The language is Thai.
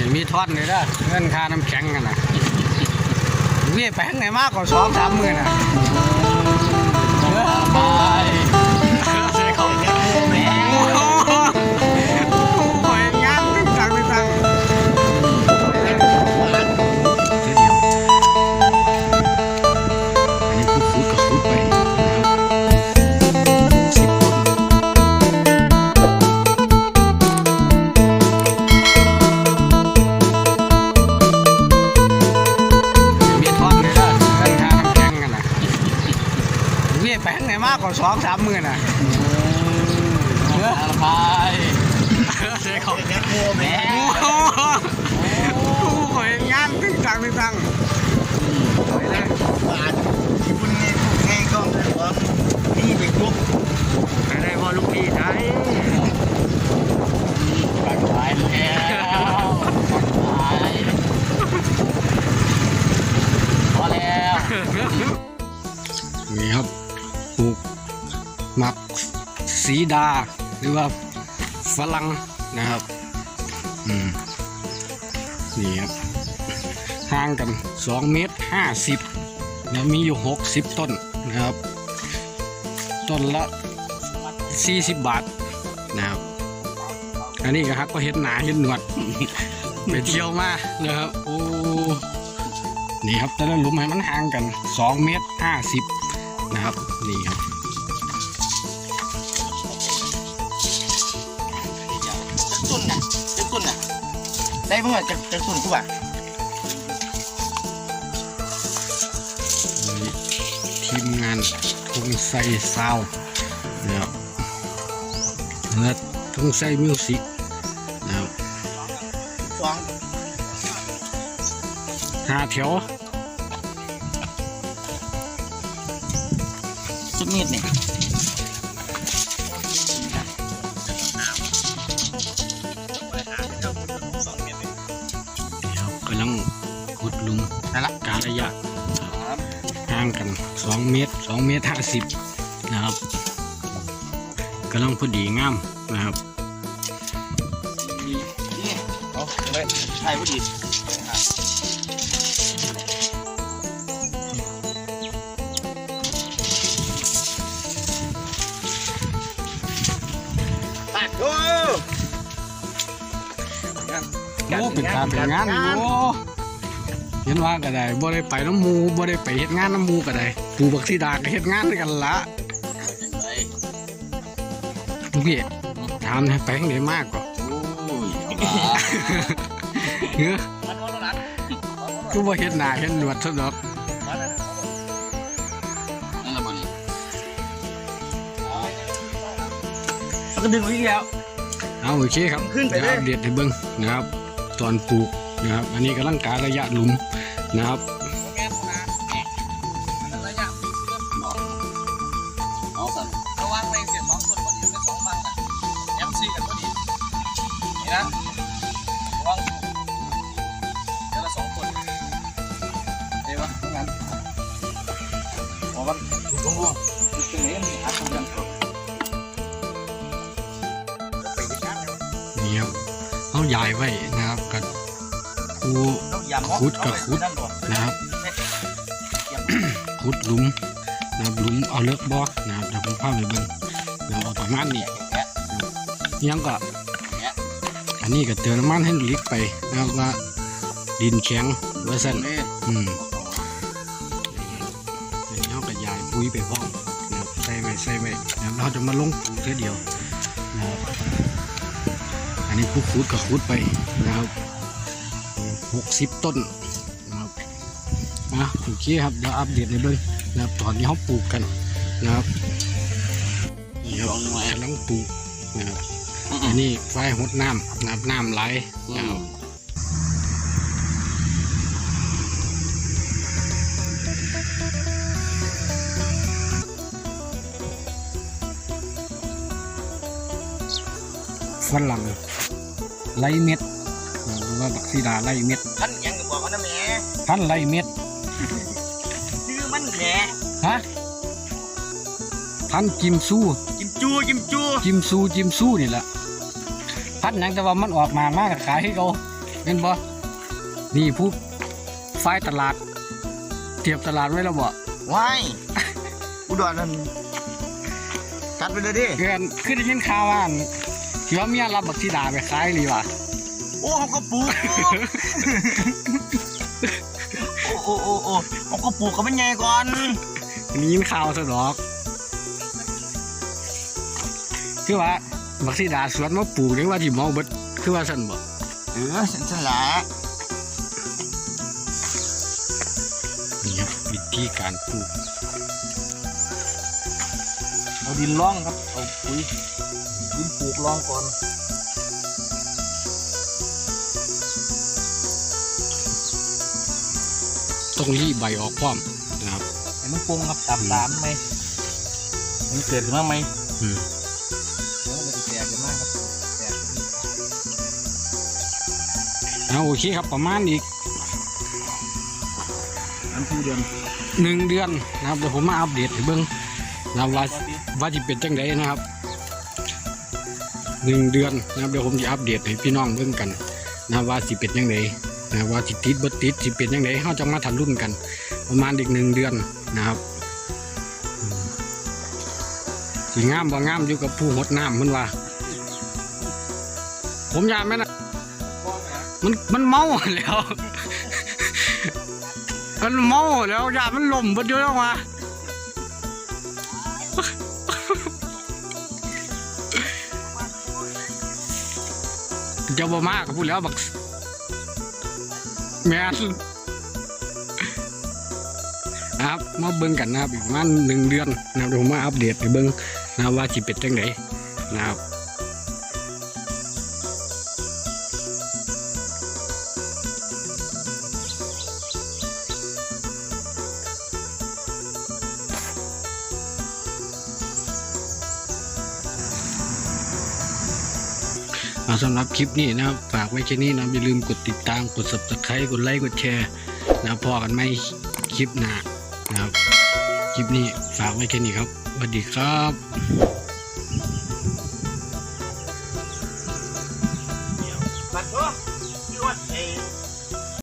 นี่มีทอดเลยด้อเงินค่าน้ำแข็งกันนะเวียไปข้างไหนมากกว่าสองสามหมื่นอะ สองสามหมื่นอะเออไปเสียของแม่โอ้โหงานตึ้งตังตึ้งตังบาทที่คุณไงพวกแห้งก็ว่านี่ไปกรุ๊ปไปได้พอลูกพี่ได้ สีดา หรือว่าฝรั่งนะครับอืมนี่ครับห่างกัน 2 เมตร 50แล้วมีอยู่ 60 ต้นนะครับ ต้นละ 40 บาทนะครับ อันนี้ก็ฮักก็เห็ดหนาเห็ดหนวด ไปเที่ยวมานะครับ โอ้ นี่ครับแต่ละหลุมให้มันห่างกัน 2 เมตร 50 นะครับ นี่ครับ ได้เมื่อจะจะตุ่นกูอะนี่ทีมงานทุ่งไซซาวนะครับและทุ่งไซมิวสิกนะครับสองห้าแถวสุดมีดนี่นี่ รระยะห่างกัน 2 เมตร 2 เมตร 50 นะครับกำลังพอดีงามนะครับนี่เอาเลยใช่พอดีปัดโอ้โอ้เป็นการเป็นงานโอ้เห็นว่าก็ได้บ่ได้ไปน้ำหมูบ่ได้ไปเฮ็ดงานน้ำหมูก็ได้ปูบักสีดาก็เฮ็ดงานด้วยกันละลูกพี่ถามให้ไปทางไหนมากกว่าโอ้ยเฮ้อมันวันละคือบ่เฮ็ดหน้าเฮ็ดหนวดซะดอกนั่นละมันมันก็ดึงไว้อีกแล้ว เอาโอเคครับ ขึ้นไปเดี๋ยวเลยอัปเดตให้เบิ่งนะครับ ตอนปลูก นะครับ อันนี้กำลังการระยะหลุมนะครับนระวังไปเสียสองคนพอดีเป็นสองบังนะแอมซีกันพอดีนี่นะระวังเดี๋ยวสองคนเดี๋ยววะตรงนั้นพอมันถูดูตึงนี้มันหาทำกันก่อนนี่ครับเอายายไว้ รูต้องยำขุดกับขุดนะครับขุดหลุมนะครับหลุมเอาเลิกบอกนะครับเดี๋ยวผมพาไปเบิ่งนะครับเอาประมาณนี้ยังก็อันนี้ก็เติมน้ำมันให้ลิกไปนะครับว่าดินแข็งว่าสั่นอืมอันนี้เขาก็ยายปุ๋ยไปพร้อมนะครับใส่ไว้ใส่ไว้นะครับเราจะมาลงปลูกเท่เดียวนะครับอันนี้ผู้ขุดก็ขุดไปนะครับ หกสิบต้นนะครับนะโอเคครับเดี๋ยวอัปเดตในเบื้องนะครับตอนนี้เขาปลูกกันนะครับนี่ครับกำลังปลูกนะครับอันนี้ไฟหดน้ำนะครับน้ำไหลนะครับฝรั่งไล่เม็ด หรือว่าบักซีดาไล่เม็ดท่านยังก็บอกว่านะแม่พันไล่เม็ดชื่อมันแหม่ฮะพันจิมซูกิมจูกิมจูจิมซูจิมซูนี่แหละพันหยังแต่ว่ามันออกมามากขายให้เขาเห็นบ่นี่ผู้ฝ่ายตลาด เทียบตลาดไว้แล้วบ่ว้ายอุดรนั่นจัดไปเลยดิ เกินคือได้ยินข่าวว่าอั่นที่ว่าเมียรับบักสีดาไปขายเลยว่ะ โอ้เขาก็ปลูกโอ้โอ้โอ้โอ้เขาก็ปลูกเขาเป็นไงก่อนได้ยินข่าวซะดอกคือว่าบักสีดาสวนมาปลูกหรือว่าที่หมอเบิดคือว่าซั่นบ่เออฉันฉันละนี่ครับวิธีการปลูกเอาดินร่องครับเอาปุ๋ยดินปลูกร่องก่อน ต้องรีบใบออกพร้อมนะครับให้มันปรุงครับตามตามไหมมันเกิดขึ้นมาไหมอืมแล้วมันจะแตกกันมากครับแตกเอาโอเคครับประมาณอีกอันที่เดือนหนึ่งเดือนนะครับเดี๋ยวผมมาอัปเดตให้เบิ่งนะครับว่าตอนที่ว่าจะเป็นจังไดนะครับหนึ่งเดือนนะครับเดี๋ยวผมจะอัปเดตให้พี่น้องเบิ่งกันนะครับว่าสิเป็นจังได นะว่าสิติดบ่ติดสิเป็นจังไดเฮาจะมาทันรุ่นกัน ประมาณอีกหนึ่งเดือนนะครับสิงามบ่งามอยู่กับผู้หดน้ำมันว่า ผมยามแม่นะมันมันเมาแล้วมันเมาแล้วยามันล่มเบดอยู่แล้วมาเจ้าบ่มากพูดแล้วบัก แม่นนะครับมาเบิ้งกันนะครับอีกประมาณหนึ่งเดือนนะครับเดี๋ยวผมมาอัปเดตในเบิ้งนะว่าจิเป็นจังไดนะครับ สำหรับคลิปนี้นะครับ ฝากไว้แค่นี้นะอย่าลืมกดติดตามกด subscribe กดไลค์กดแชร์นะพอกันไหมคลิปหน้านะครับ คลิปนี้ฝากไว้แค่นี้ครับสวัสดีครับ